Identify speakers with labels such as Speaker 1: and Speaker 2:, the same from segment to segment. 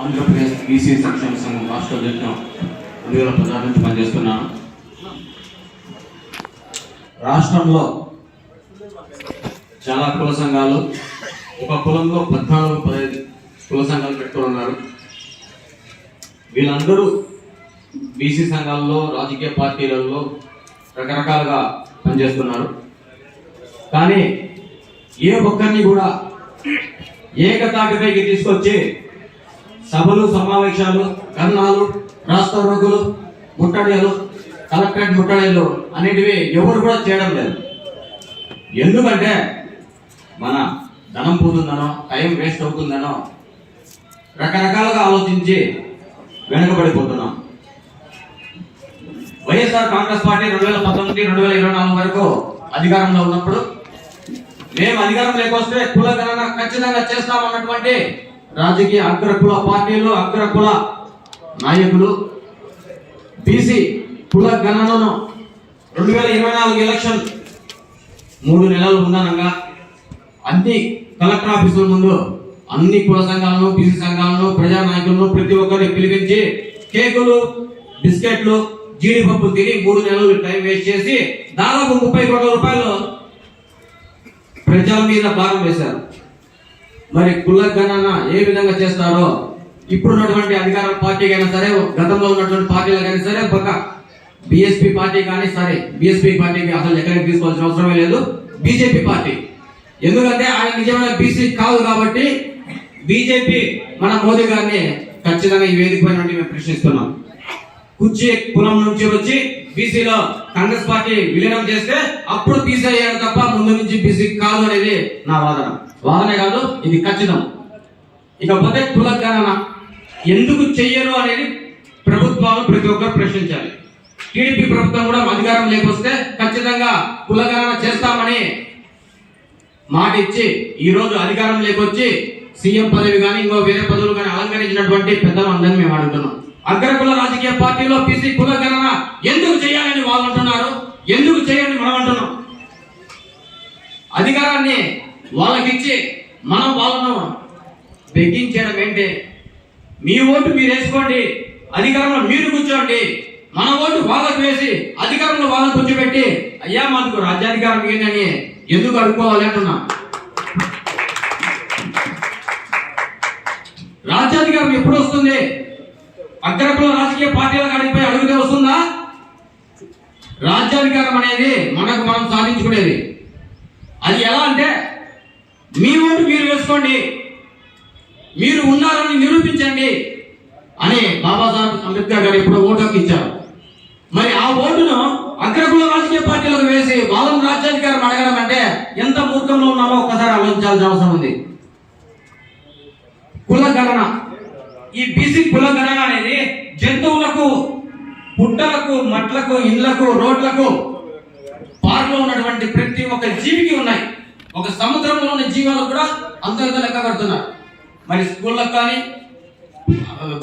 Speaker 1: Andhra Pradesh BC సంక్షేమ సంఘం రాష్ట్ర అధ్యక్షుడు రెండు వేల పదహారు నుంచి పనిచేస్తున్నాను రాష్ట్రంలో చాలా కుల సంఘాలు ఒక కులంలో పద్నాలుగు పదహైదు కుల సంఘాలు పెట్టుకుని ఉన్నారు. వీళ్ళందరూ బీసీ సంఘాల్లో రాజకీయ పార్టీలలో రకరకాలుగా పనిచేస్తున్నారు. కానీ ఏ ఒక్కరిని కూడా ఏకతాటిపైకి తీసుకొచ్చి సభలు సమావేశాలు కర్ణాలు రాష్ట్ర రోగులు ముట్టడిలు కలెక్టరేట్ ముట్టడిలు అనేటివి ఎవరు కూడా చేయడం లేదు. ఎందుకంటే మన ధనం పోతుందనో టైం వేస్ట్ అవుతుందనో రకరకాలుగా ఆలోచించి వెనుకబడిపోతున్నాం. వైఎస్ఆర్ కాంగ్రెస్ పార్టీ రెండు వేల పంతొమ్మిది రెండు వేల ఇరవై నాలుగు వరకు అధికారంలో ఉన్నప్పుడు మేము అధికారం లేకొస్తే కుల గణన ఖచ్చితంగా చేస్తామన్నటువంటి రాజకీయ అగ్రకుల పార్టీలు అగ్రకుల నాయకులు బీసీ కుల గణనను రెండు వేల ఇరవై నాలుగు ఎలక్షన్ మూడు నెలలు ఉండనంగా అన్ని కలెక్టర్ ఆఫీసుల ముందు అన్ని కుల సంఘాలను బీసీ సంఘాలను ప్రజా నాయకులను ప్రతి ఒక్కరిని పిలిపించి కేకులు బిస్కెట్లు జీడిపప్పు తిని మూడు నెలలు టైం వేస్ట్ చేసి దాదాపు ముప్పై కోట్ల రూపాయలు ప్రజల మీద భారం వేశారు. మరి కుల గణన ఏ విధంగా చేస్తారో ఇప్పుడున్నటువంటి అధికార పార్టీ అయినా సరే గతంలో ఉన్నటువంటి పార్టీలకైనా సరే ఒక బిఎస్పీ పార్టీ కానీ సరే బిఎస్పీ పార్టీకి అసలు ఎక్కడికి తీసుకోవాల్సిన అవసరమే లేదు బీజేపీ పార్టీ. ఎందుకంటే ఆయన నిజమైన బీసీ కాదు కాబట్టి బీజేపీ మన మోదీ గారిని ఖచ్చితంగా ఈ వేదిక పైన మేము ప్రశ్నిస్తున్నాం. కుర్చీ కులం నుంచి వచ్చి బీసీలో కాంగ్రెస్ పార్టీ విలీనం చేస్తే అప్పుడు బీసీ అయ్యారు తప్ప ముందు నుంచి బీసీ కాదు అనేది నా వాదన. వాదనే కాదు ఇది ఖచ్చితం. ఇకపోతే కుల ఎందుకు చెయ్యరు అనేది ప్రభుత్వాలు ప్రతి ఒక్కరు ప్రశ్నించాలి. టీడీపీ ప్రభుత్వం కూడా అధికారం లేకొస్తే ఖచ్చితంగా కుల చేస్తామని మాట ఇచ్చి ఈ రోజు అధికారం లేకొచ్చి సీఎం పదవి కానీ ఇంకో వేరే పదవులు కానీ అలంకరించినటువంటి పెద్దలు అందరినీ మేము అడుగుతున్నాం. అగ్రకుల రాజకీయ పార్టీలో బీసీ కులగణన ఎందుకు చేయాలని వాళ్ళు అంటున్నారు? ఎందుకు చేయాలని మనం అంటున్నాం? అధికారాన్ని వాళ్ళకిచ్చి మనం వాళ్ళను బెగ్గించడం ఏంటి? మీ ఓటు మీరు వేసుకోండి అధికారంలో మీరు కూర్చోండి మన ఓటు వాళ్ళకు వేసి అధికారంలో వాళ్ళకు కూర్చోబెట్టి అయ్యా మనకు రాజ్యాధికారం ఏంటని ఎందుకు అడుక్కోవాలి అంటున్నా? రాజ్యాధికారం ఎప్పుడు వస్తుంది? అగ్రకుల రాజకీయ పార్టీల కాడికి అడిగితే వస్తుందా? రాజ్యాధికారం అనేది మనకు మనం సాధించుకునేది. అది ఎలా అంటే మీ ఓటు మీరు వేసుకోండి మీరు ఉన్నారని నిరూపించండి అని బాబాసాహెబ్ అంబేద్కర్ గారు ఇప్పుడు ఓటు ఇచ్చారు. మరి ఆ ఓటును అగ్రకుల రాజకీయ పార్టీలకు వేసి వాళ్ళని రాజ్యాధికారం అడగడం అంటే ఎంత మూర్ఖంలో ఉన్నామో ఒక్కసారి ఆలోచించాల్సిన అవసరం ఉంది. కుల గణన. ఈ బీసీ కుల గణన అనేది పుట్టలకు మట్లకు ఇళ్ళకు రోడ్లకు పార్లో ఉన్నటువంటి ప్రతి ఒక్క జీవికి ఉన్నాయి. ఒక సముద్రంలో ఉన్న జీవాలకు కూడా అంత ఇంత లెక్క కడుతున్నారు. మరి స్కూళ్ళకు కానీ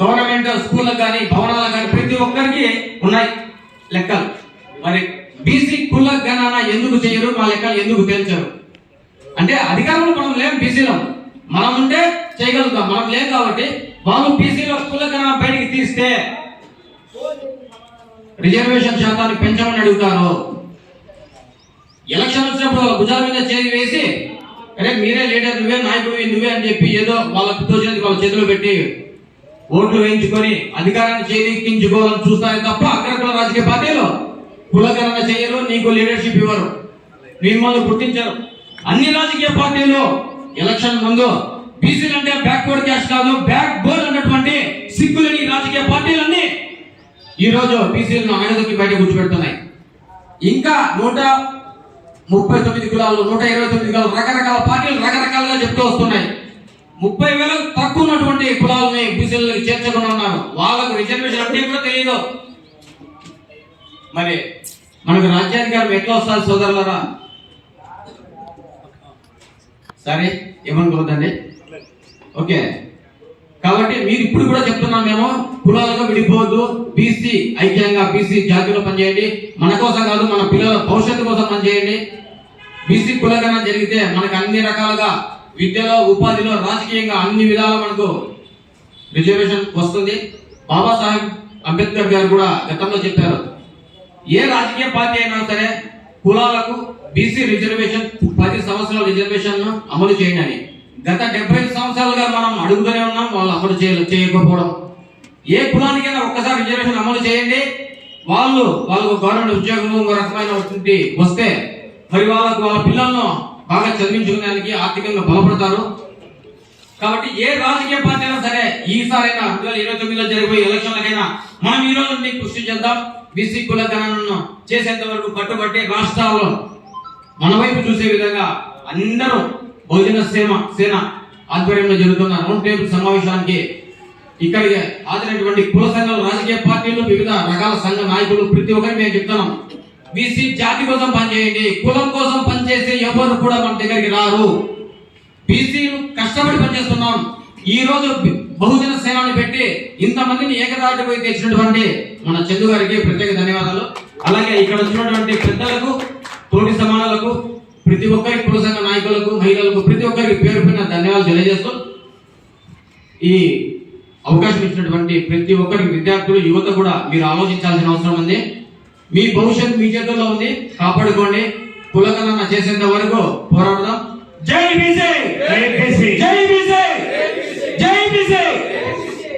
Speaker 1: గవర్నమెంట్ స్కూళ్ళకు కానీ భవనాలకు కానీ ప్రతి ఒక్కరికి ఉన్నాయి లెక్కలు. మరి బీసీ కుల గణన ఎందుకు చేయరు? మా లెక్కలు ఎందుకు తేల్చరు? అంటే అధికారంలో మనం లేం బీసీలో మనం ఉంటే చేయగలుగుతాం. మనం లేం కాబట్టి వాళ్ళు బీసీలో కుల గణన బయటికి తీస్తే రిజర్వేషన్ శాతాన్ని పెంచమని అడుగుతారు? ఎలక్షన్ వచ్చినప్పుడు భుజాల మీద చేయి వేసి అరే మీరే లీడర్ నువ్వే నాయకుడివి నువ్వే అని చెప్పి ఏదో వాళ్ళకు తోచినది వాళ్ళ చేతిలో పెట్టి ఓట్లు వేయించుకొని అధికారాన్ని చేయించుకోవాలని చూస్తారే తప్ప అక్కడ రాజకీయ పార్టీలు కులకరణ చేయరు నీకు లీడర్షిప్ ఇవ్వరు మిమ్మల్ని గుర్తించరు. అన్ని రాజకీయ పార్టీలు ఎలక్షన్ ముందు బీసీలు అంటే బ్యాక్వర్డ్ క్యాష్ కాదు బ్యాక్ బోర్డ్ అన్నటువంటి సిగ్గులని రాజకీయ పార్టీలన్నీ ఈరోజు బీసీలను అణగదొక్కి బయట కూర్చోబెడుతున్నాయి. ఇంకా నూట ముప్పై తొమ్మిది కులాలు నూట ఇరవై తొమ్మిది కులాలు రకరకాల పార్టీలు రకరకాలుగా చెప్తూ వస్తున్నాయి. ముప్పై వేలకు తక్కువ ఉన్నటువంటి కులాలని బీసీలకు చేర్చకుండా ఉన్నారు. వాళ్ళకు రిజర్వేషన్ అంటే కూడా తెలియదు మరి మనకు రాజ్యాధికారం ఎట్లా వస్తారు సోదరులరా? సరే ఏమనుకోవద్దండి? ఓకే. కాబట్టి మీరు ఇప్పుడు కూడా చెప్తున్నాం మేము కులాలుగా విడిపోవద్దు. బీసీ ఐక్యంగా బీసీ జాతిలో పనిచేయండి. మన కోసం కాదు మన పిల్లల భవిష్యత్తు కోసం పనిచేయండి. బీసీ కులగణ జరిగితే మనకు అన్ని రకాలుగా విద్యలో ఉపాధిలో రాజకీయంగా అన్ని విధాలు మనకు రిజర్వేషన్ వస్తుంది. బాబాసాహెబ్ అంబేద్కర్ గారు కూడా గతంలో చెప్పారు. ఏ రాజకీయ పార్టీ అయినా సరే కులాలకు బీసీ రిజర్వేషన్ పది సంవత్సరాల రిజర్వేషన్ అమలు చేయండి అని. గత డెబ్బై ఐదు సంవత్సరాలుగా మనం అడుగుతూనే ఉన్నాం వాళ్ళు అమలు చేయ చేయకపోవడం. ఏ కులానికైనా ఒక్కసారి రిజర్వేషన్ అమలు చేయండి. వాళ్ళు వాళ్ళకు గవర్నమెంట్ ఉద్యోగం రకమైన రకమైనటువంటి వస్తే మరి వాళ్ళకు వాళ్ళ పిల్లలను బాగా చదివించుకోవడానికి ఆర్థికంగా బలపడతారు. కాబట్టి ఏ రాజకీయ పార్టీ అయినా సరే ఈసారైనా రెండు వేల ఇరవై తొమ్మిదిలో జరిగిపోయే ఎలక్షన్లకైనా మనం ఈ రోజు నుండి కృషి చేద్దాం. బీసీ కులగణనను చేసేంత వరకు కట్టుబట్టి రాష్ట్రాల్లో మన వైపు చూసే విధంగా అందరూ బహుజన సేన సేన ఆధ్వర్యంలో జరుగుతున్న రౌండ్ టేబుల్ సమావేశానికి ఇక్కడికి ఆదినటువంటి కుల సంఘాలు రాజకీయ పార్టీలు వివిధ రకాల సంఘ నాయకులు ప్రతి ఒక్కరికి మేము చెప్తున్నాం. బీసీ జాతి కోసం పనిచేయండి. కులం కోసం పనిచేసే ఎవరు కూడా మన దగ్గరికి రారు. బీసీలు కష్టపడి పనిచేస్తున్నాం. ఈ రోజు బహుజన సేనాన్ని పెట్టి ఇంతమందిని ఏకదాటిపై తెచ్చినటువంటి మన చందు గారికి ప్రత్యేక ధన్యవాదాలు. అలాగే ఇక్కడ వచ్చినటువంటి పెద్దలకు తోటి సమానాలకు ప్రతి ఒక్కరి కుల సంఘ నాయకులకు మహిళలకు ప్రతి ఒక్కరికి పేరు పైన ధన్యవాదాలు తెలియజేస్తూ ఈ అవకాశం ఇచ్చినటువంటి ప్రతి ఒక్కరికి విద్యార్థులు యువత కూడా మీరు ఆలోచించాల్సిన అవసరం ఉంది. మీ భవిష్యత్తు మీ చేతుల్లో ఉంది. కాపాడుకోండి. కులగణన చేసేంత వరకు పోరాడదాం. జై బీసీ!
Speaker 2: జై బీసీ.
Speaker 1: జై బీసీ! జై BC!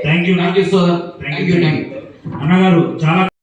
Speaker 2: Thank you
Speaker 1: thank you సోదర్ thank you thank you
Speaker 2: అన్నగారు చాలా